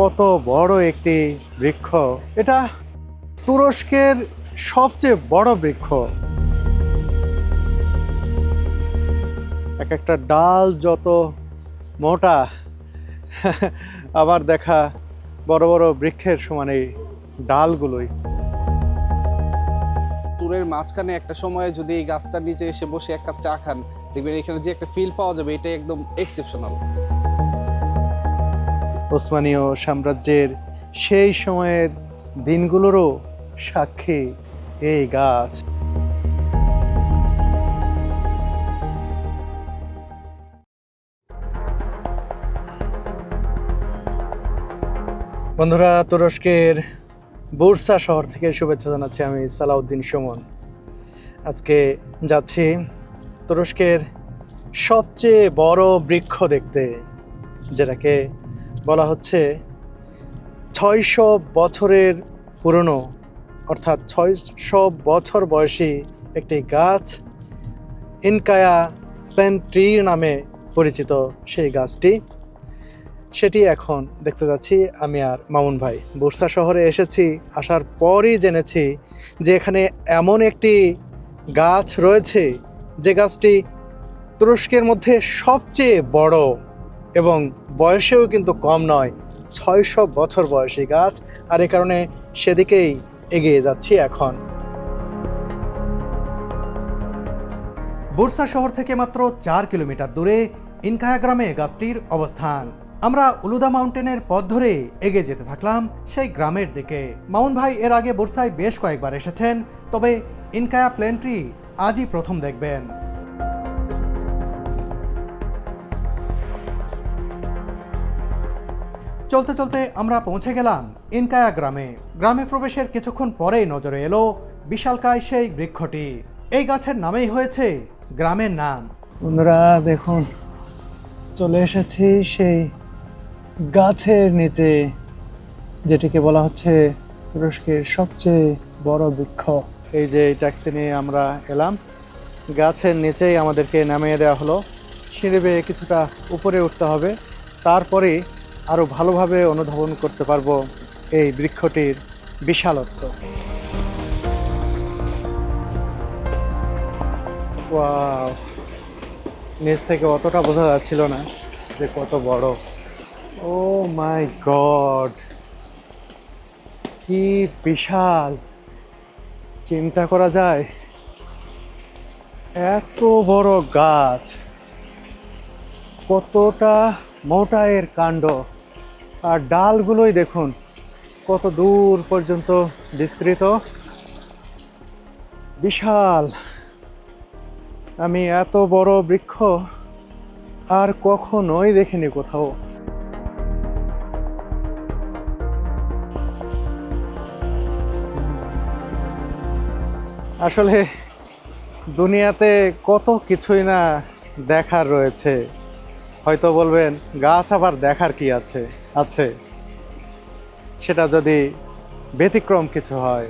কত বড় একটি বৃক্ষ। এটা তুরস্কের সবচেয়ে বড় বৃক্ষ। এক একটা ডাল যত মোটা, আবার দেখা বড় বড় বৃক্ষের সমান এই ডালগুলোই। ট্যুরের মাঝখানে একটা সময়ে যদি এই গাছটার নিচে এসে বসে এক কাপ চা খান, দেখবেন এখানে যে একটা ফিল পাওয়া যাবে এটা একদম এক্সেপশনাল ওসমানীয় সাম্রাজ্যের সেই সময়ের দিনগুলোরও সাক্ষী এই গাছ। বন্ধুরা, তুরস্কের বুরসা শহর থেকে শুভেচ্ছা জানাচ্ছি আমি সালাউদ্দিন সুমন। আজকে যাচ্ছি তুরস্কের সবচেয়ে বড় বৃক্ষ দেখতে, যেটাকে বলা হচ্ছে ছয়শো বছরের পুরনো, অর্থাৎ ছয়শো বছর বয়সী একটি গাছ ইনকায়া প্ল্যান্ট্রি নামে পরিচিত সেই গাছটি। সেটি এখন দেখতে যাচ্ছি আমি আর মামুন ভাই। বুরসা শহরে এসেছি, আসার পরই জেনেছি যে এখানে এমন একটি গাছ রয়েছে যে গাছটি তুরস্কের মধ্যে সবচেয়ে বড় এবং বয়সেও কিন্তু কম নয়, ছয়শো বছর বয়সী গাছ, আর এ কারণে সেদিকেই এগিয়ে যাচ্ছি এখন। বুরসা শহর থেকে মাত্র চার কিলোমিটার দূরে ইনকায়া গ্রামে গাছটির অবস্থান। আমরা উলুদা মাউন্টেনের পথ ধরে এগিয়ে যেতে থাকলাম সেই গ্রামের দিকে। মামুন ভাই এর আগে বুরসায় বেশ কয়েকবার এসেছেন, তবে ইনকায়া প্লেনট্রি আজই প্রথম দেখবেন। চলতে চলতে আমরা পৌঁছে গেলাম ইনকায়া গ্রামে। গ্রামে প্রবেশের কিছুক্ষণ পরেই নজরে এলো বিশালকায় সেই বৃক্ষটি। এই গাছের নামেই হয়েছে গ্রামের নাম। বন্ধুরা দেখুন চলে এসেছি সেই গাছের নিচে যেটিকে বলা হচ্ছে তুরস্কের সবচেয়ে বড় বৃক্ষ। এই যে এই ট্যাক্সি নিয়ে আমরা এলাম গাছের নিচেই আমাদেরকে নামিয়ে দেওয়া হলো। সিঁড়ি বেয়ে কিছুটা উপরে উঠতে হবে। তারপরে আরও ভালোভাবে অনুধাবন করতে পারব এই বৃক্ষটির বিশালত্ব। নিচ থেকে অতটা বোঝা যাচ্ছিল না যে কত বড়। ও মাই গড, কি বিশাল। চিন্তা করা যায়, এত বড় গাছ, কতটা মোটা এর কাণ্ড। আর ডালগুলোই দেখুন, কত দূর পর্যন্ত বিস্তৃত। বিশাল। আমি এত বড় বৃক্ষ আর কখনোই দেখিনি কোথাও। আসলে দুনিয়াতে কত কিছুই না দেখার রয়েছে। হয়তো বলবেন, গাছ আবার দেখার কি আছে? আছে। সেটা যদি ব্যতিক্রম কিছু হয়,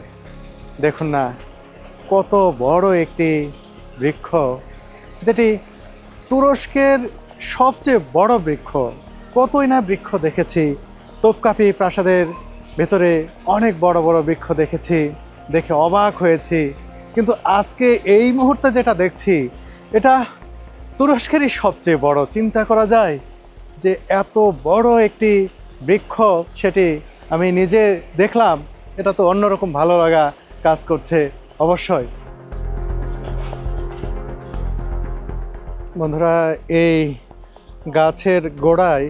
দেখুন না, কত বড় একটি বৃক্ষ, যেটি তুরস্কের সবচেয়ে বড় বৃক্ষ। কতই না বৃক্ষ দেখেছি। তোপকাপি প্রাসাদের ভেতরে অনেক বড় বড় বৃক্ষ দেখেছি, দেখে অবাক হয়েছি। কিন্তু আজকে এই মুহূর্তে যেটা দেখছি, এটা তুরস্কেরই সবচেয়ে বড়। চিন্তা করা যায় যে এত বড় একটি বৃক্ষ সেটি আমি নিজে দেখলাম, এটা তো অন্যরকম ভালো লাগা কাজ করছে অবশ্যই। বন্ধুরা, এই গাছের গোড়ায়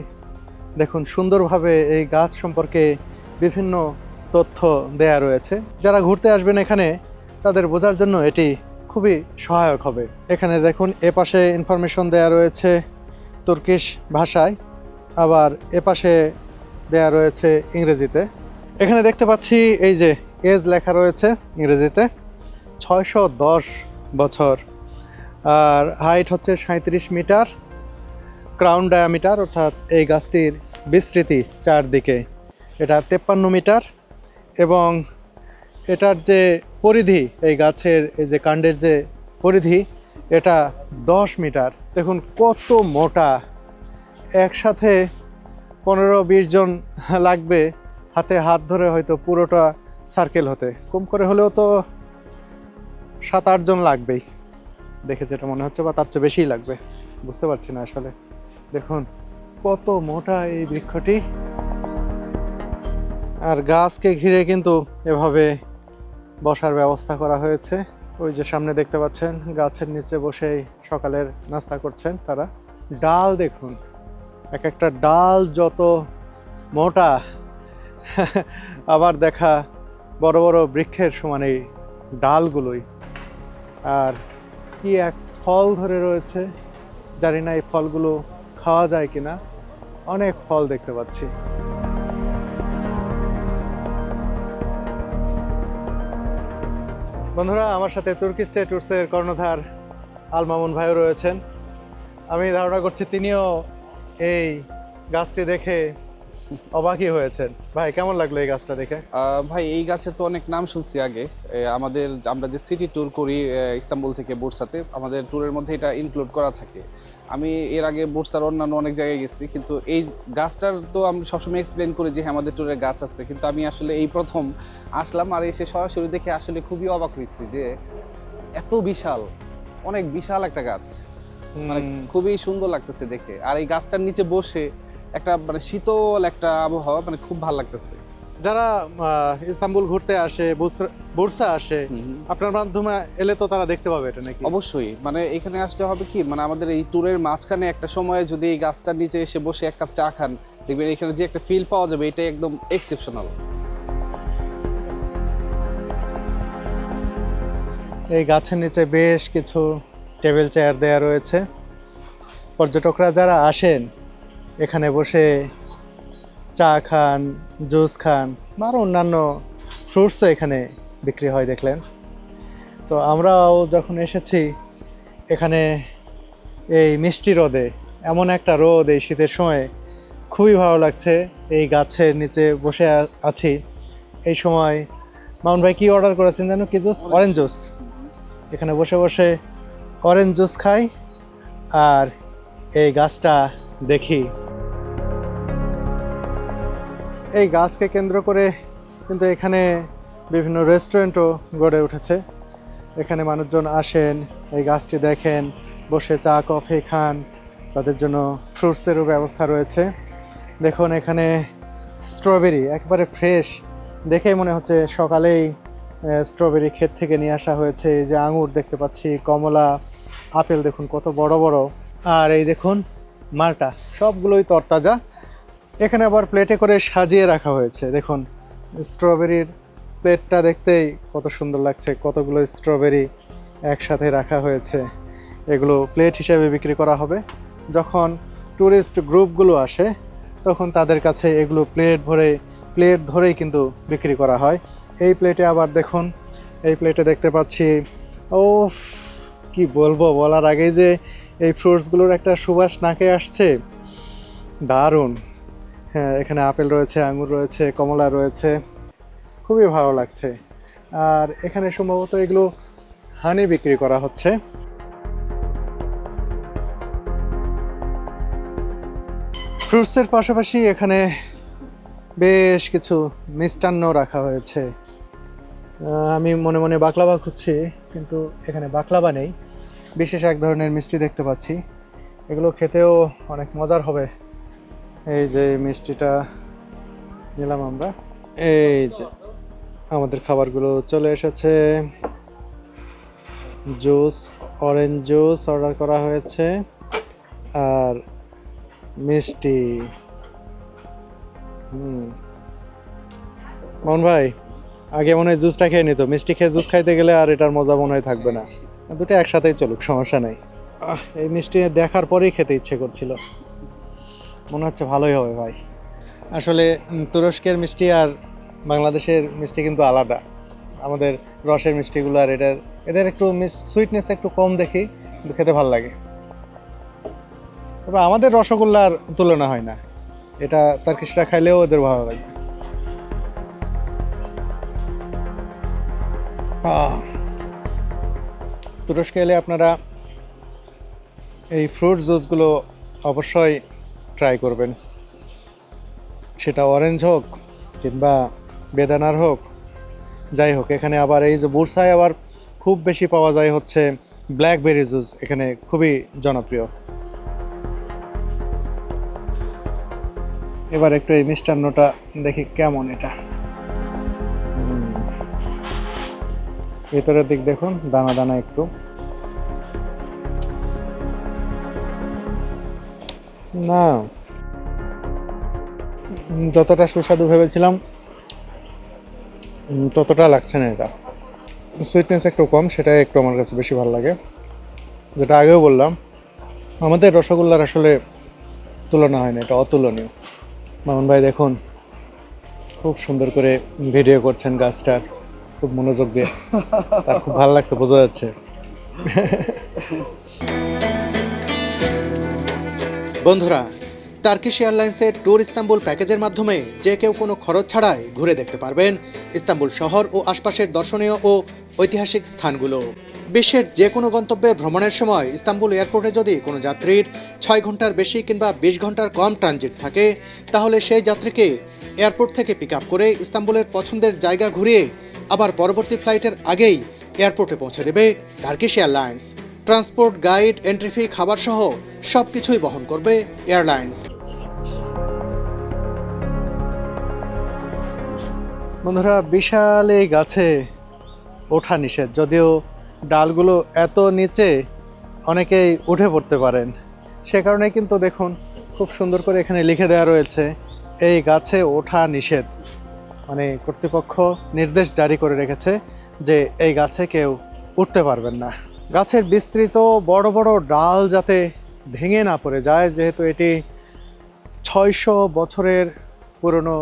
দেখুন সুন্দরভাবে এই গাছ সম্পর্কে বিভিন্ন তথ্য দেয়া রয়েছে। যারা ঘুরতে আসবেন এখানে, তাদের বোঝার জন্য এটি খুবই সহায়ক হবে। এখানে দেখুন এ পাশে ইনফরমেশন দেয়া রয়েছে। তুর্কিশ ভাষায়, আবার এপাশে দেয়া রয়েছে ইংরেজিতে। এখানে দেখতে পাচ্ছি এই যে এজ লেখা রয়েছে ইংরেজিতে, ছয়শো দশ বছর। আর হাইট হচ্ছে সাঁত্রিশ মিটার, ক্রাউন ডায়ামিটার, অর্থাৎ এই গাছটির বিস্তৃতি চারদিকে। এটা তেপ্পান্ন মিটার এবং এটার যে পরিধি, এই গাছের এই যে কাণ্ডের যে পরিধি, এটা দশ মিটার। দেখুন, কত মোটা। একসাথে পনেরো, বিশ জন লাগবে। হাতে হাত ধরে হয়তো পুরোটা সার্কেল হতে। কম করে হলেও তো সাত, আট জন লাগবেই। দেখে যেটা মনে হচ্ছে বা তার চেয়ে বেশিই লাগবে। বুঝতে পারছি না আসলে। দেখুন, কত মোটা এই বৃক্ষটি। আর গাছকে ঘিরে কিন্তু এভাবে বসার ব্যবস্থা করা হয়েছে। ওই যে সামনে দেখতে পাচ্ছেন, গাছের নিচে বসেই সকালের নাস্তা করছেন তারা। ডাল দেখুন, এক একটা ডাল যত মোটা, আবার দেখা বড় বড় বৃক্ষের সমান এই ডালগুলোই। আর কি এক ফল ধরে রয়েছে, জানি না এই ফলগুলো খাওয়া যায় কিনা, অনেক ফল দেখতে পাচ্ছি। বন্ধুরা, আমার সাথে তুর্কি স্টেট ট্যুরসের কর্ণধার আল মামুন ভাইও রয়েছেন। আমি ধারণা করছি তিনিও এই গাছটি দেখে অবাকই হয়েছেন। ভাই কেমন লাগল এই গাছটা দেখে? ভাই এই গাছের তো অনেক নাম শুনছি আগে। আমাদের আমরা যে সিটি ট্যুর করি ইস্তাম্বুল থেকে বুরসাতে আমাদের ট্যুরের মধ্যে এটা ইনক্লুড করা থাকে। আমি এর আগে বুরসার অন্যান্য অনেক জায়গায় গেছি কিন্তু এই গাছটার তো আমি সবসময় এক্সপ্লেন করি যে হ্যাঁ আমাদের ট্যুরের গাছ আছে। কিন্তু আমি আসলে এই প্রথম আসলাম আর এসে সরাসরি দেখে আসলে খুবই অবাক হয়েছি যে এত বিশাল অনেক বিশাল একটা গাছ। মানে খুবই সুন্দর লাগতেছে দেখে। আর এই গাছটার নিচে বসে একটা মানে শীতল একটা আবহাওয়া মানে খুব ভালো লাগতেছে। যারা ইস্তাম্বুল ঘুরতে আসে বুরসা- আসে আপনার মাধ্যমে এলে তো তারা দেখতে পাবে এটা নাকি? অবশ্যই। মানে এখানে আসলে হবে কি মানে আমাদের এই ট্যুরের মাঝখানে একটা সময়ে যদি এই গাছটার নিচে এসে বসে এক কাপ চা খান দেখবেন এখানে যে একটা ফিল পাওয়া যাবে এটা একদম এক্সেপশনাল এই গাছের নিচে বেশ কিছু টেবিল চেয়ার দেয়া রয়েছে। পর্যটকরা যারা আসেন এখানে বসে চা খান জুস খান বা আরও অন্যান্য ফ্রুটসও এখানে বিক্রি হয় দেখলেন। তো আমরাও যখন এসেছি এখানে এই মিষ্টি রোদে এমন একটা রোদ এই শীতের সময় খুবই ভালো লাগছে এই গাছের নিচে বসে আছি। এই সময় মাউন ভাই কী অর্ডার করেছেন যেন কি জুস? অরেঞ্জ জুস এখানে বসে বসে অরেঞ্জ জুস খাই আর এই গাছটা দেখি। এই গাছকে কেন্দ্র করে কিন্তু এখানে বিভিন্ন রেস্টুরেন্টও গড়ে উঠেছে। এখানে মানুষজন আসেন, এই গাছটি দেখেন, বসে চা, কফি খান। তাদের জন্য ফ্রুটসেরও ব্যবস্থা রয়েছে। দেখুন এখানে স্ট্রবেরি একবারে ফ্রেশ। দেখেই মনে হচ্ছে সকালেই স্ট্রবেরি ক্ষেত থেকে নিয়ে আসা হয়েছে। এই যে আঙুর দেখতে পাচ্ছি, কমলা, আপেল দেখুন কত বড় বড়। আর এই দেখুন মালটা, সবগুলোই তরতাজা। এখানে আবার প্লেটে করে সাজিয়ে রাখা হয়েছে। দেখুন স্ট্রবেরির প্লেটটা দেখতেই কত সুন্দর লাগছে, কতগুলো স্ট্রবেরি একসাথে রাখা হয়েছে। এগুলো প্লেট হিসেবে বিক্রি করা হবে। যখন ট্যুরিস্ট গ্রুপগুলো আসে, তখন তাদের কাছে এগুলো প্লেট ভরে প্লেট ধরেই কিন্তু বিক্রি করা হয়। এই প্লেটে আবার দেখুন, এই প্লেটে দেখতে পাচ্ছি ও কি বলব বলার আগেই যে এই ফ্রুটসগুলোর একটা সুবাস নাকে আসছে। দারুণ। হ্যাঁ এখানে আপেল রয়েছে, আঙুর রয়েছে, কমলা রয়েছে। খুবই ভালো লাগছে। আর এখানে সম্ভবত এগুলো হানি বিক্রি করা হচ্ছে। ফ্রুটসের পাশাপাশি এখানে বেশ কিছু মিষ্টান্ন রাখা হয়েছে। আমি মনে মনে বাকলাবা খুঁজছি, কিন্তু এখানে বাকলাবা নেই। বিশেষ এক ধরনের মিষ্টি দেখতে পাচ্ছি। এগুলো খেতেও অনেক মজার হবে। এই যে মিষ্টিটা নিলাম আমরা। এই যে আমাদের খাবারগুলো চলে এসেছে। জুস, অরেঞ্জ জুস অর্ডার করা হয়েছে। আর মিষ্টি। হুম। মোহন ভাই, আগে মনে হয় জুসটা খেয়ে নিত। মিষ্টি খেয়ে জুস খাইতে গেলে আর এটার মজা মনে হয় থাকবে না। দুটো একসাথেই চলুক, সমস্যা নেই। এই মিষ্টি দেখার পরেই খেতে ইচ্ছে করছিল। মনে হচ্ছে ভালোই হবে ভাই। আসলে তুরস্কের মিষ্টি আর বাংলাদেশের মিষ্টি কিন্তু আলাদা। আমাদের রসের মিষ্টিগুলো আর এটার এদের একটু মিস সুইটনেস একটু কম দেখি কিন্তু খেতে ভালো লাগে। তবে আমাদের রসগোল্লার তুলনা হয় না। এটা তার কিছুটা খাইলেও ওদের ভালো আহ, তুরস্কে এলে আপনারা এই ফ্রুট জুসগুলো অবশ্যই ট্রাই করবেন। সেটা অরেঞ্জ হোক কিংবা বেদানার হোক, যাই হোক, এখানে আবার এই যে বুরসায় আবার খুব বেশি পাওয়া যায় হচ্ছে ব্ল্যাকবেরি জুস এখানে খুবই জনপ্রিয়। এবার একটু এই মিষ্টান্নটা দেখি কেমন এটা। ভেতরের দিক দেখুন, দানা দানা একটু। না। যতটা সুস্বাদু ভেবেছিলাম ততটা লাগছে না এটা। সুইটনেস একটু কম, সেটাই একটু আমার কাছে বেশি ভালো লাগে। যেটা আগেও বললাম, আমাদের রসগোল্লার আসলে তুলনা হয় না এটা অতুলনীয়। মামুন ভাই দেখুন, খুব সুন্দর করে ভিডিও করছেন গাছটার, খুব মনোযোগ দিয়ে। তার খুব ভালো লাগছে, বোঝা যাচ্ছে। বন্ধুরা টার্কিশ এয়ারলাইন্সের ট্যুর ইস্তাম্বুল প্যাকেজের মাধ্যমে যে কেউ কোনো খরচ ছাড়াই ঘুরে দেখতে পারবেন ইস্তাম্বুল শহর ও আশপাশের দর্শনীয় ও ঐতিহাসিক স্থানগুলো। বিশ্বের যে কোনো গন্তব্যে ভ্রমণের সময় ইস্তাম্বুল এয়ারপোর্টে যদি কোনো যাত্রীর ছয় ঘণ্টার বেশি কিংবা বিশ ঘণ্টার কম ট্রানজিট থাকে, তাহলে সেই যাত্রীকে এয়ারপোর্ট থেকে পিক আপ করে ইস্তাম্বুলের পছন্দের জায়গা ঘুরিয়ে আবার পরবর্তী ফ্লাইটের আগেই এয়ারপোর্টে পৌঁছে দেবে Turkish Airlines transport guide entry fee খাবার সহ সব কিছুই বহন করবে এয়ারলাইন্স। বন্ধুরা, বিশাল এই গাছে ওঠা নিষেধ। যদিও ডালগুলো এত নিচে অনেকেই উঠে পড়তে পারেন। সে কারণে কিন্তু দেখুন, খুব সুন্দর করে এখানে লিখে দেওয়া রয়েছে, এই গাছে ওঠা নিষেধ। মানে কর্তৃপক্ষ নির্দেশ জারি করে রেখেছে যে এই গাছে কেউ উঠতে পারবেন না। গাছের বিস্তৃত বড় বড় ডাল যাতে ভেঙে না পড়ে যায়, যেহেতু এটি ছয়শো বছরের পুরনো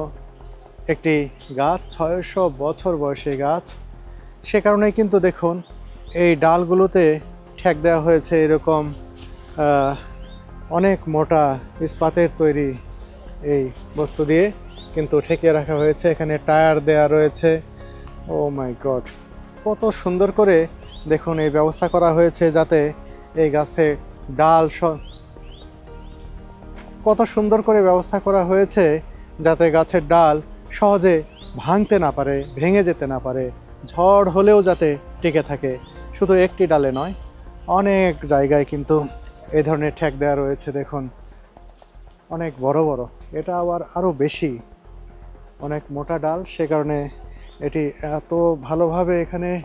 একটি গাছ, ছয়শো বছর বয়সী গাছ। সে কারণে কিন্তু দেখুন, এই ডালগুলোতে ঠেক দেওয়া হয়েছে এরকম অনেক মোটা ইস্পাতের তৈরি এই বস্তু দিয়ে, কিন্তু ঠেকে রাখা হয়েছে। এখানে টায়ার দেয়া রয়েছে। ও মাই গড, কত সুন্দর করে দেখুন এই ব্যবস্থা করা হয়েছে যাতে এই গাছে ডাল কত সুন্দর করে ব্যবস্থা করা হয়েছে যাতে গাছের ডাল সহজে ভাঙতে না পারে, ভেঙে যেতে না পারে, ঝড় হলেও যাতে টিকে থাকে। শুধু একটি ডালে নয়, অনেক জায়গায় কিন্তু এ ধরনের ঠেক দেওয়া রয়েছে, দেখুন। অনেক বড় বড়, এটা আবার আরও বেশি। অনেক মোটা ডাল, সে কারণে এটি এত ভালোভাবে এখানে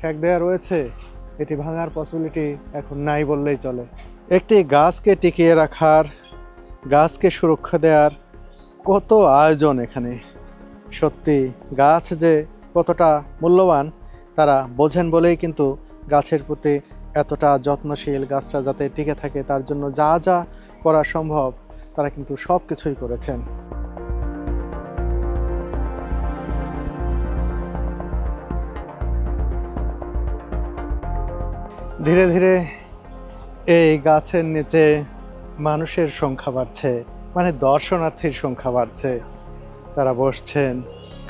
ঠেক দেওয়া রয়েছে। এটি ভাঙার পসিবিলিটি এখন নাই বললেই চলে। একটি গাছকে টিকিয়ে রাখার, গাছকে সুরক্ষা দেওয়ার কত আয়োজন এখানে। সত্যি, গাছ যে কতটা মূল্যবান, তারা বোঝেন বলেই কিন্তু গাছের প্রতি এতটা যত্নশীল গাছটা যাতে টিকে থাকে, তার জন্য যা যা করা সম্ভব, তারা কিন্তু সব কিছুই করেছেন। ধীরে ধীরে এই গাছের নিচে মানুষের সংখ্যা বাড়ছে মানে দর্শনার্থীর সংখ্যা বাড়ছে। তারা বসছেন,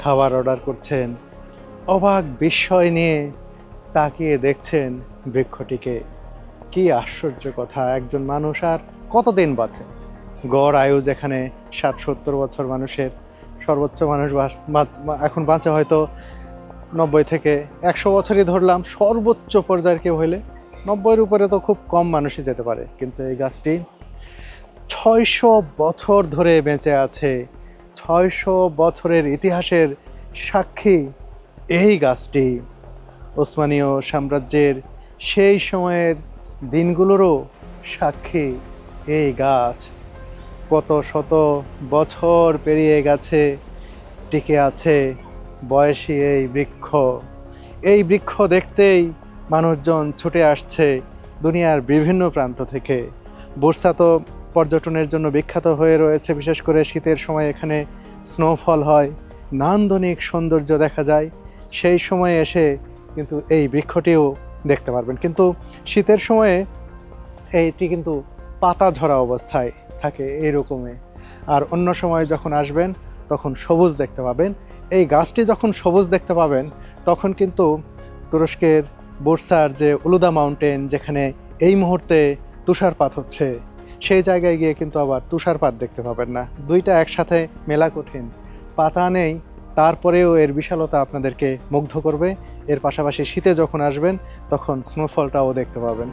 খাবার অর্ডার করছেন, অবাক বিস্ময় নিয়ে তাকিয়ে দেখছেন বৃক্ষটিকে। কি আশ্চর্য কথা, একজন মানুষ আর কতদিন বাঁচে? গড় আয়ু যেখানে ষাট সত্তর বছর মানুষের সর্বোচ্চ মানুষ এখন বাঁচে হয়তো নব্বই থেকে একশো বছরই ধরলাম, সর্বোচ্চ পর্যায়ের কেউ হইলে। নব্বইয়ের উপরে তো খুব কম মানুষই যেতে পারে, কিন্তু এই গাছটি ছয়শো বছর ধরে বেঁচে আছে। ছয়শো বছরের ইতিহাসের সাক্ষী এই গাছটি। ওসমানীয় সাম্রাজ্যের সেই সময়ের দিনগুলোরও সাক্ষী এই গাছ। কত শত বছর পেরিয়ে গেছে, টিকে আছে বয়সী এই বৃক্ষ। এই বৃক্ষ দেখতেই মানুষজন ছুটে আসছে দুনিয়ার বিভিন্ন প্রান্ত থেকে। বুরসা তো পর্যটনের জন্য বিখ্যাত হয়ে রয়েছে, বিশেষ করে শীতের সময় এখানে স্নোফল হয়, নান্দনিক সৌন্দর্য দেখা যায়। সেই সময়ে এসে কিন্তু এই বৃক্ষটিও দেখতে পারবেন। কিন্তু শীতের সময়ে এইটি কিন্তু পাতা ঝরা অবস্থায় থাকে এইরকমে আর অন্য সময় যখন আসবেন, তখন সবুজ দেখতে পাবেন। এই গাছটি যখন সবুজ দেখতে পাবেন, তখন কিন্তু তুরস্কের বুরসার যে উলুদা মাউন্টেন, যেখানে এই মুহূর্তে তুষারপাত হচ্ছে, সেই জায়গায় গিয়ে কিন্তু আবার তুষারপাত দেখতে পাবেন না। দুইটা একসাথে মেলা কঠিন। পাতা নেই, তারপরেও এর বিশালতা আপনাদেরকে মুগ্ধ করবে। এর পাশাপাশি শীতে যখন আসবেন, তখন স্নোফলটাও দেখতে পাবেন।